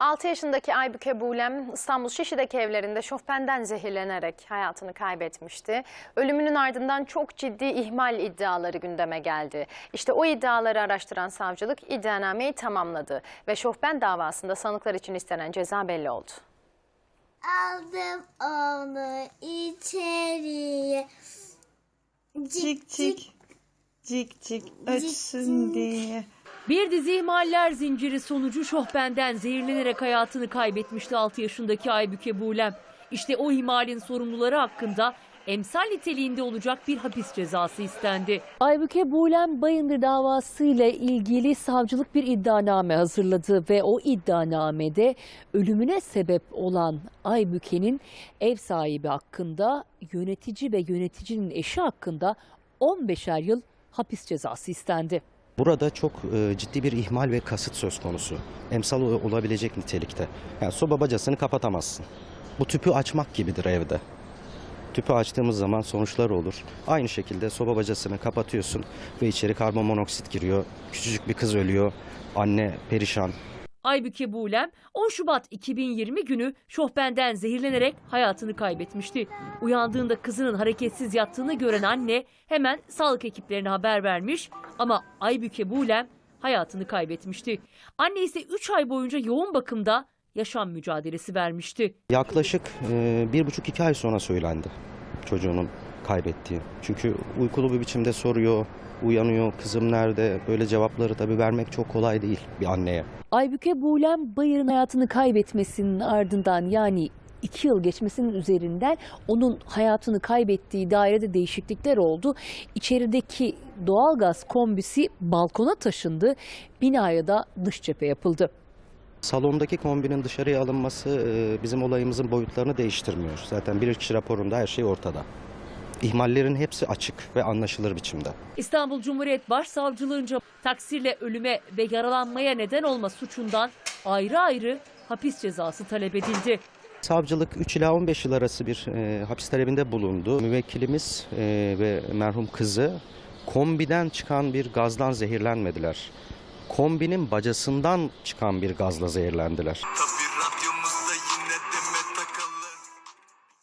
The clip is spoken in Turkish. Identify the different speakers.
Speaker 1: 6 yaşındaki Aybüke Buğlem İstanbul Şişli'deki evlerinde şofbenden zehirlenerek hayatını kaybetmişti. Ölümünün ardından çok ciddi ihmal iddiaları gündeme geldi. İşte o iddiaları araştıran savcılık iddianameyi tamamladı ve şofben davasında sanıklar için istenen ceza belli oldu.
Speaker 2: Aldım onu içeriye.
Speaker 3: Cik cik cik cik ötsün diye.
Speaker 4: Bir dizi ihmaller zinciri sonucu şofbenden zehirlenerek hayatını kaybetmişti 6 yaşındaki Aybüke Buğlem. İşte o ihmalin sorumluları hakkında emsal niteliğinde olacak bir hapis cezası istendi. Aybüke Buğlem Bayındır davasıyla ilgili savcılık bir iddianame hazırladı ve o iddianamede ölümüne sebep olan Aybüke'nin ev sahibi hakkında yönetici ve yöneticinin eşi hakkında 15'er yıl hapis cezası istendi.
Speaker 5: Burada çok e, ciddi bir ihmal ve kasıt söz konusu. Emsal ol- olabilecek nitelikte. Yani soba bacasını kapatamazsın. Bu tüpü açmak gibidir evde. Tüpü açtığımız zaman sonuçlar olur. Aynı şekilde soba bacasını kapatıyorsun ve içeri karbon monoksit giriyor. Küçücük bir kız ölüyor. Anne perişan.
Speaker 4: Aybüke Buğlem 10 Şubat 2020 günü şofbenden zehirlenerek hayatını kaybetmişti. Uyandığında kızının hareketsiz yattığını gören anne hemen sağlık ekiplerine haber vermiş ama Aybüke Buğlem hayatını kaybetmişti. Anne ise 3 ay boyunca yoğun bakımda yaşam mücadelesi vermişti.
Speaker 5: Yaklaşık e, bir buçuk iki ay sonra söylendi çocuğunun kaybettiği. Çünkü uykulu bir biçimde soruyor, uyanıyor, kızım nerede? Böyle cevapları tabii vermek çok kolay değil bir anneye.
Speaker 4: Aybüke Buğlem Bayır'ın hayatını kaybetmesinin ardından yani iki yıl geçmesinin üzerinden onun hayatını kaybettiği dairede değişiklikler oldu. İçerideki doğalgaz kombisi balkona taşındı. Binaya da dış cephe yapıldı.
Speaker 5: Salondaki kombinin dışarıya alınması e, bizim olayımızın boyutlarını değiştirmiyor. Zaten bilirkişi raporunda her şey ortada. İhmallerin hepsi açık ve anlaşılır biçimde.
Speaker 4: İstanbul Cumhuriyet Başsavcılığınca taksirle ölüme ve yaralanmaya neden olma suçundan ayrı ayrı hapis cezası talep edildi.
Speaker 5: Savcılık 3 ila 15 yıl arası bir e, hapis talebinde bulundu. Müvekkilimiz e, ve merhum kızı kombiden çıkan bir gazdan zehirlenmediler. Kombinin bacasından çıkan bir gazla zehirlendiler.
Speaker 6: Tatbiye